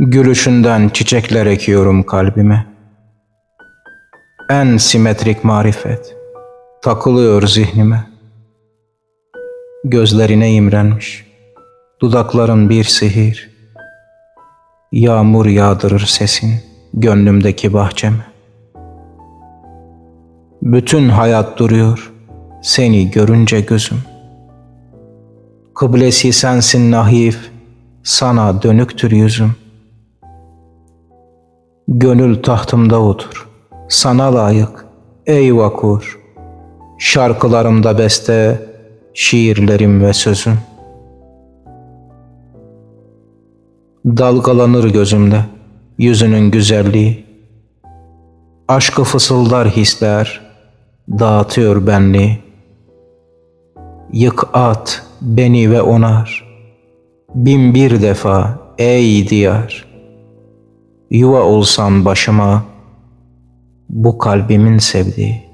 Gülüşünden çiçekler ekiyorum kalbime. En simetrik marifet takılıyor zihnime. Gözlerine imrenmiş, dudakların bir sihir. Yağmur yağdırır sesin gönlümdeki bahçeme. Bütün hayat duruyor seni görünce gözüm. Kıblesi sensin nahif, sana dönüktür yüzüm. Gönül tahtımda otur, sana layık ey vakur. Şarkılarımda beste, şiirlerim ve sözüm. Dalgalanır gözümde yüzünün güzelliği. Aşkı fısıldar hisler, dağıtıyor benliği. Yık at beni ve onar, bin bir defa ey diyar. Yuva olsan başıma, bu kalbimin sevdiği.